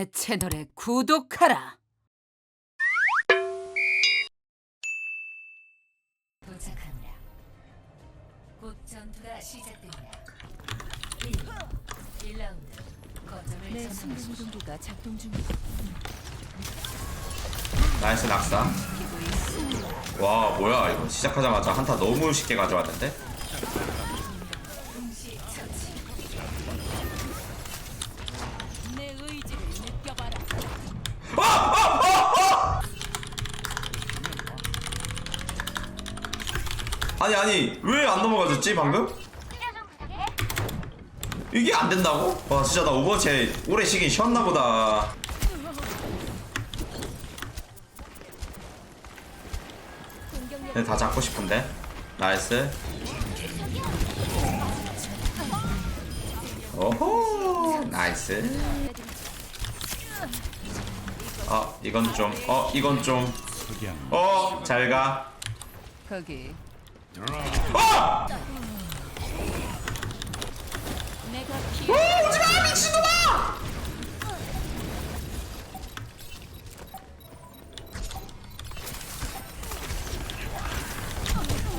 내 채널에 구독하라. 도착합니다. 곧 전투가 시작됩니다. 1, 1라운드 거점을 내 순간. 이동기가 작동 중이다. 나이스 낙사 와 뭐야 이거 시작하자마자 한타 너무 쉽게 가져왔는데 아니 아니 왜 안 넘어가졌지 방금? 이게 안 된다고? 와 진짜 나 오버워치 오래 쉬긴 쉬었나 보다. 근데 다 잡고 싶은데. 나이스. 오호 나이스. 어 이건 좀어 이건 좀어 잘가. 거기 어! 오, 오지마 미친놈아!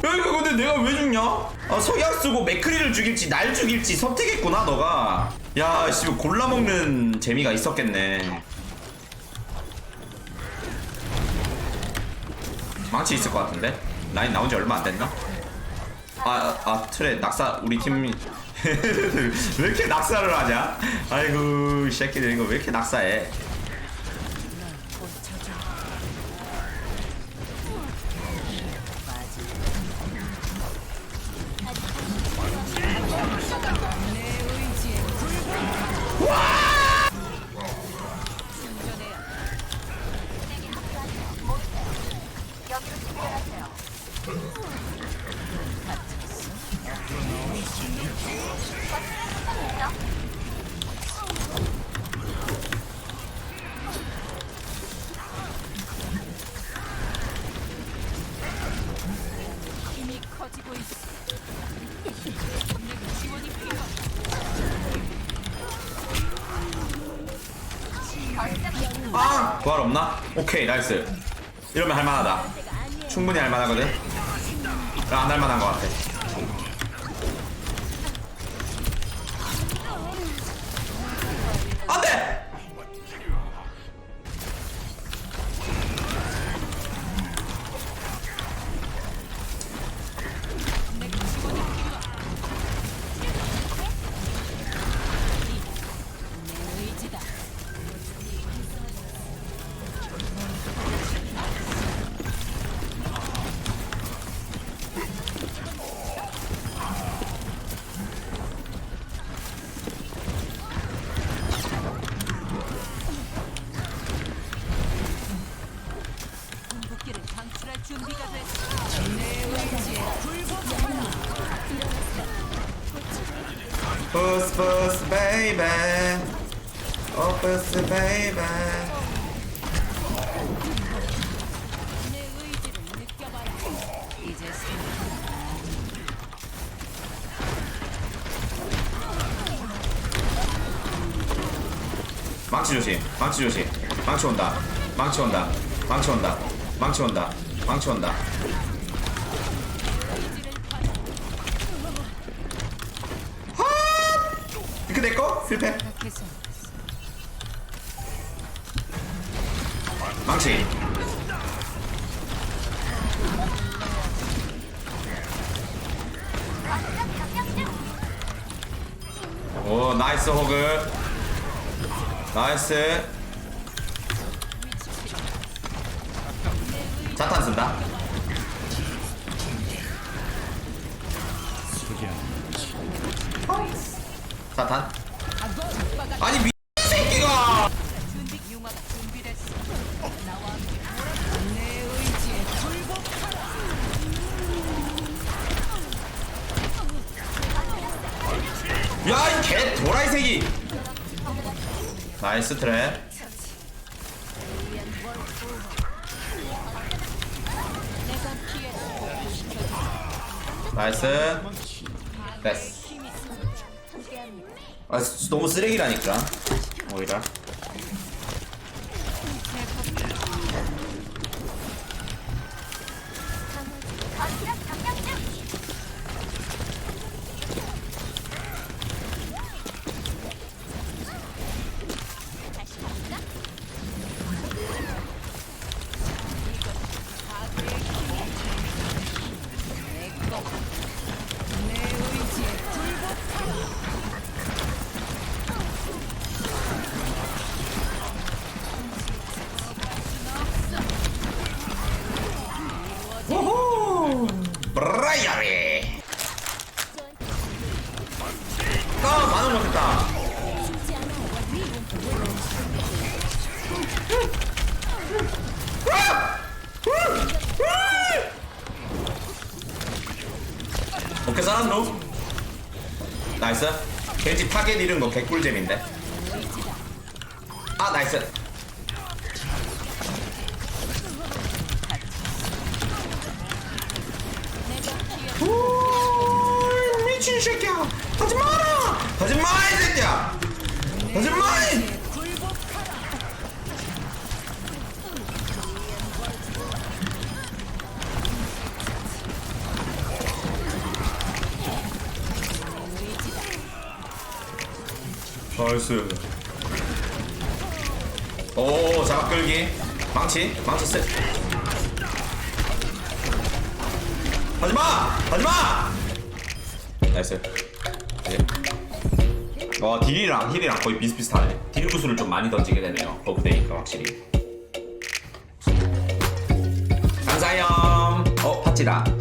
야 이거 근데 내가 왜 죽냐? 아 석양 쓰고 맥크리를 죽일지 날 죽일지 선택했구나 너가 야 씨, 골라 먹는 재미가 있었겠네 망치 있을 것 같은데? 라인 나온 지 얼마 안 됐나? 아, 아, 트레 낙사 우리 팀이 왜 이렇게 낙사를 하냐? 아이고 이 새끼들 이거 왜 이렇게 낙사해? 부활 없나? 오케이 나이스 이러면 할만하다 충분히 할만하거든. 안 할만한 것 같아. 안돼 부스 부스 베이베 어 부스 베이베 망치 조심. 망치 조심 망치 온다. 망치 온다. 망치 온다. 망치 온다. 망치 온다 이거? 내꺼? 실패? 망치. 오 나이스 호그. 나이스. 자탄 쓴다 자탄 아니 미 새끼가 준비 융화가 준비됐어. 나와 함께 내 의지에 굴복하라. 야이 개 도라이 새끼 나이스 트랩 나이스 됐어 아 너무 쓰레기라니까. 오히려 오케이 사람도 나이스. 겐지 타겟 잃은 거 뭐 개꿀잼인데. 아 나이스. 미친 새끼야. 하지마라. 하지마 이 새끼야. 하지마 나이스. 오 자각 끌기. 망치 망치 셋. 하지마! 하지마! 나이스. 예. 와 딜이랑 힐이랑 거의 비슷비슷하네. 딜 구슬을 좀 많이 던지게 되네요. 버프되니까 확실히. 감사염 어 됐다